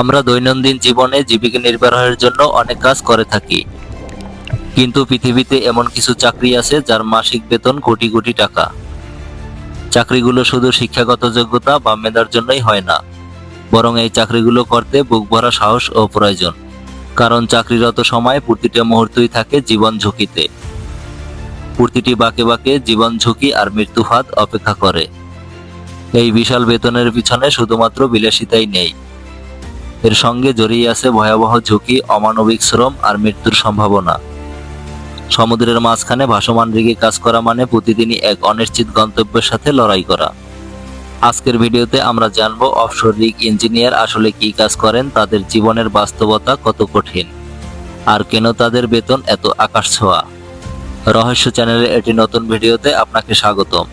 আমরা দৈনন্দিন জীবনে জীবিকা নির্বাহের জন্য অনেক কাজ করে থাকি। কিন্তু পৃথিবীতে এমন কিছু চাকরি আছে যার মাসিক বেতন কোটি কোটি টাকা। চাকরিগুলো শুধু শিক্ষাগত যোগ্যতা বা মেধার জন্যই হয় না, বরং এই চাকরিগুলো করতে বুক ভরা সাহস ও প্রয়োজন, কারণ চাকরিরত সময় প্রতিটা মুহূর্তই থাকে জীবন ঝুঁকিতে। প্রতিটি বাঁকে বাঁকে জীবন ঝুঁকি আর মৃত্যুফাত অপেক্ষা করে। এই বিশাল বেতনের পিছনে শুধুমাত্র বিলাসিতাই নেই। এর সঙ্গে জড়িয়ে আছে ভয়াবহ ঝুঁকি, অমানবিক শ্রম আর মৃত্যুর সম্ভাবনা। সমুদ্রের মাঝখানে ভাসমান রিগে কাজ করা মানে প্রতিদিনই এক অনিশ্চিত গন্তব্যের সাথে লড়াই করা। আজকের ভিডিওতে আমরা জানব অফশোর রিগ ইঞ্জিনিয়ার আসলে কি কাজ করেন, তাদের জীবনের বাস্তবতা কত কঠিন, আর কেন তাদের বেতন এত আকাশ ছোঁয়া। রহস্য চ্যানেলের এটি নতুন ভিডিওতে আপনাকে স্বাগতম।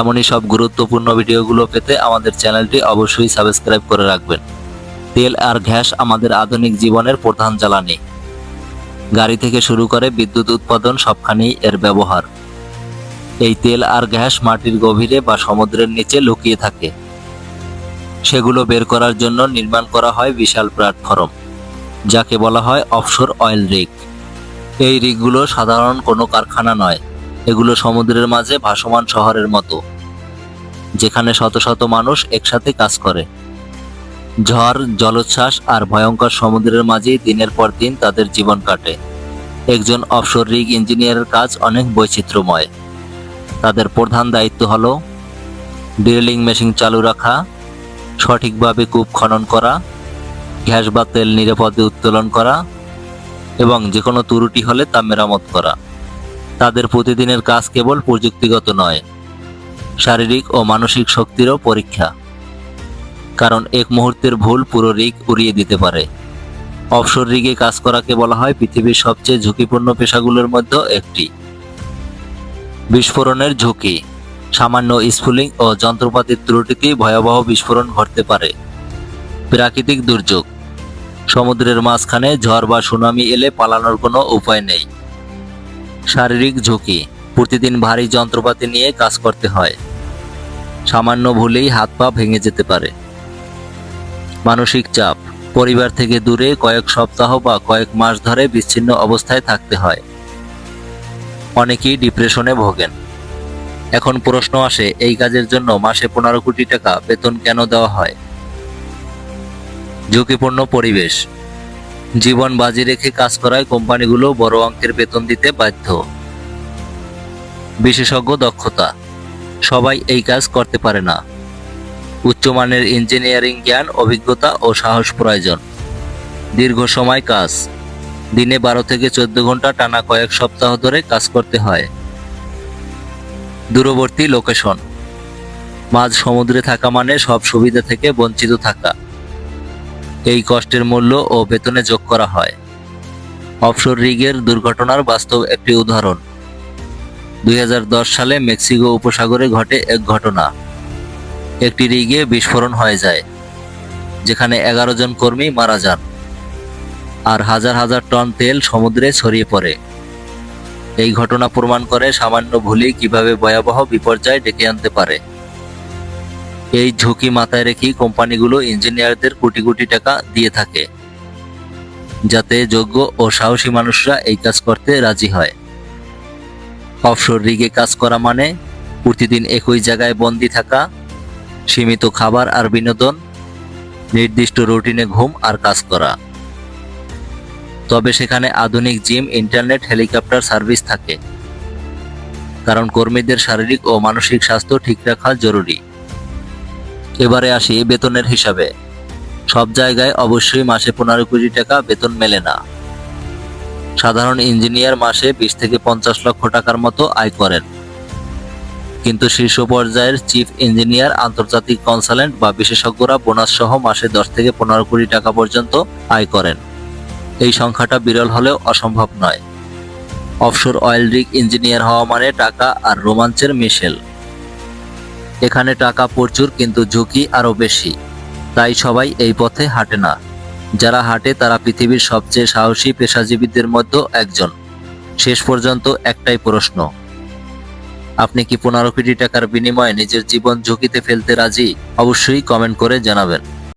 এমনই সব গুরুত্বপূর্ণ ভিডিওগুলো পেতে আমাদের চ্যানেলটি অবশ্যই সাবস্ক্রাইব করে রাখবেন। তেল আর গ্যাস আমাদের আধুনিক জীবনের প্রধান জ্বালানি। গাড়ি থেকে শুরু করে বিদ্যুৎ উৎপাদন সবখানেই এর ব্যবহার। এই তেল আর গ্যাস মাটির গভীরে বা সমুদ্রের নিচে লুকিয়ে থাকে। সেগুলো বের করার জন্য নির্মাণ করা হয় বিশাল প্ল্যাটফর্ম, যাকে বলা হয় অফশোর অয়েল রিগ। এই রিগগুলো সাধারণ কোনো কারখানা নয়, এগুলো সমুদ্রের মাঝে ভাসমান শহরের মতো, যেখানে শত শত মানুষ একসাথে কাজ করে। ঝড়, জলোচ্ছ্বাস আর ভয়ঙ্কর সমুদ্রের মাঝেই দিনের পর দিন তাদের জীবন কাটে। একজন অফশোর রিগ ইঞ্জিনিয়ারের কাজ অনেক বৈচিত্র্যময়। তাদের প্রধান দায়িত্ব হল ড্রিলিং মেশিন চালু রাখা, সঠিকভাবে কূপ খনন করা, গ্যাস বা তেল নিরাপদে উত্তোলন করা এবং যে কোনো ত্রুটি হলে তা মেরামত করা। তাদের প্রতিদিনের কাজ কেবল প্রযুক্তিগত নয়, শারীরিক ও মানসিক শক্তিরও পরীক্ষা। কারণ এক মুহূর্তের ভুল পুরো রিগ উড়িয়ে দিতে পারে। অফশোর রিগে কাজ করাকে বলা হয় পৃথিবীর সবচেয়ে ঝুঁকিপূর্ণ পেশাগুলোর মধ্যে একটি। বিস্ফোরণের ঝুঁকি, সামান্য স্ফুলিং ও যন্ত্রপাতির ত্রুটিতেই ভয়াবহ বিস্ফোরণ ঘটতে পারে। প্রাকৃতিক দুর্যোগ, সমুদ্রের মাঝখানে ঝড় বা সুনামি এলে পালানোর কোনো উপায় নেই। শারীরিক ঝুঁকি, প্রতিদিন ভারী যন্ত্রপাতি নিয়ে কাজ করতে হয়। সামান্য ভুলেই হাত পা ভেঙে যেতে পারে। মানসিক চাপ। পরিবার থেকে দূরে কয়েক সপ্তাহ বা কয়েক মাস ধরে বিচ্ছিন্ন অবস্থায় থাকতে হয়। অনেকেই ডিপ্রেশনে ভোগেন। এখন প্রশ্ন আসে, এই কাজের জন্য মাসে পনেরো কোটি টাকা বেতন কেন দেওয়া হয়? ঝুঁকিপূর্ণ পরিবেশ। জীবন বাজি রেখে কাজ করায় কোম্পানিগুলো বড় অঙ্কের বেতন দিতে বাধ্য। বিশেষজ্ঞ দক্ষতা। সবাই এই কাজ করতে পারে না। উচ্চমানের ইঞ্জিনিয়ারিং জ্ঞান, অভিজ্ঞতা ও সাহস প্রয়োজন। দীর্ঘ সময় কাজ। দিনে বারো থেকে চোদ্দ ঘণ্টা টানা কয়েক সপ্তাহ ধরে কাজ করতে হয়। দূরবর্তী লোকেশন। মাঝ সমুদ্রে থাকা মানে সব সুবিধা থেকে বঞ্চিত থাকা। এই কষ্টের মূল্য ও বেতনে যোগ করা হয়। অফশোর রিগের দুর্ঘটনার বাস্তব একটি উদাহরণ। দুই হাজার দশ সালে মেক্সিকো উপসাগরে ঘটে এক ঘটনা। একটি রিগে বিস্ফোরণ হয়ে যায়, যেখানে এগারো জন কর্মী মারা যান আর হাজার হাজার টন তেল সমুদ্রে ছড়িয়ে পড়ে। এই ঘটনা প্রমাণ করে সামান্য ভুলই কীভাবে ভয়াবহ বিপর্যয় ডেকে আনতে পারে। এই ঝুঁকি মাথায় রেখেই কোম্পানিগুলো ইঞ্জিনিয়ারদের কোটি কোটি টাকা দিয়ে থাকে, যাতে যোগ্য ও সাহসী মানুষরা এই কাজ করতে রাজি হয়। অফশোর রিগে কাজ করা মানে প্রতিদিন একই জায়গায় বন্দি থাকা সীমিত খাবার আর বিনোদন, নির্দিষ্ট রুটিনে ঘুম আর কাজ করা। তবে সেখানে আধুনিক জিম, ইন্টারনেট, হেলিকপ্টার সার্ভিস থাকে। কারণ কর্মীদের শারীরিক ও মানসিক স্বাস্থ্য ঠিক রাখা জরুরি। এবারে আসি বেতনের হিসাবে। সব জায়গায় অবশ্যই মাসে পনেরো কোটি টাকা বেতন মেলে না। সাধারণ ইঞ্জিনিয়ার মাসে বিশ থেকে পঞ্চাশ লক্ষ টাকার মতো আয় করেন। কিন্তু শীর্ষ পর্যায়ের চিফ ইঞ্জিনিয়ার, আন্তর্জাতিক কনসালেন্ট বা বিশেষজ্ঞরা বোনাস সহ মাসে দশ থেকে পনেরো কোটি টাকা পর্যন্ত আয় করেন। এই সংখ্যাটা বিরল হলেও অসম্ভব নয়। অফশোর অয়েল রিগ ইঞ্জিনিয়ার হওয়া মানে টাকা আর রোমাঞ্চের মিশেল। এখানে টাকা প্রচুর কিন্তু ঝুঁকি আরও বেশি। তাই সবাই এই পথে হাঁটে না। যারা হাঁটে তারা পৃথিবীর সবচেয়ে সাহসী পেশাজীবীদের মধ্যে একজন। শেষ পর্যন্ত একটাই প্রশ্ন আপনি কি পনেরো কোটি টাকার বিনিময়ে নিজের জীবন ঝুঁকিতে ফেলতে রাজি? অবশ্যই কমেন্ট করে জানাবেন।